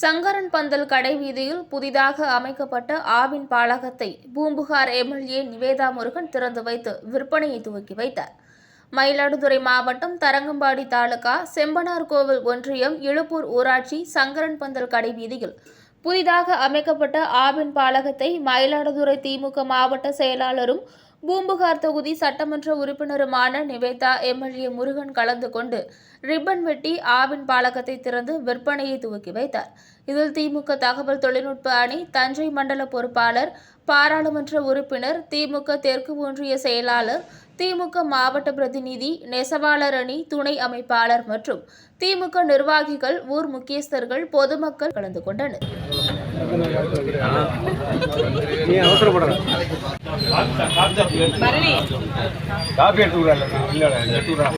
சங்கரன் பந்தல் கடை வீதியில் புதிதாக அமைக்கப்பட்ட ஆவின் பாலகத்தை பூம்புகார் எம்எல்ஏ நிவேதா முருகன் திறந்து வைத்து விற்பனையை துவக்கி வைத்தார். மயிலாடுதுறை மாவட்டம் தரங்கம்பாடி தாலுகா செம்பனார் கோவில் ஒன்றியம் இழுப்பூர் ஊராட்சி சங்கரன் பந்தல் கடை வீதியில் புதிதாக அமைக்கப்பட்ட ஆவின் பாலகத்தை மயிலாடுதுறை திமுக மாவட்ட செயலாளரும் பூம்புகார் தொகுதி சட்டமன்ற உறுப்பினருமான நிவேதா எம்எல்ஏ முருகன் கலந்து கொண்டு ரிப்பன் வெட்டி ஆவின் பாலகத்தை திறந்து விற்பனையை துவக்கி வைத்தார். இதில் திமுக தகவல் தொழில்நுட்ப அணி தஞ்சை மண்டல பொறுப்பாளர் பாராளுமன்ற உறுப்பினர் திமுக தெற்கு ஒன்றிய செயலாளர் திமுக மாவட்ட பிரதிநிதி நெசவாளர் அணி துணை அமைப்பாளர் மற்றும் திமுக நிர்வாகிகள் ஊர் முக்கியஸ்தர்கள் பொதுமக்கள் கலந்து கொண்டனர். காப்பி எடுத்து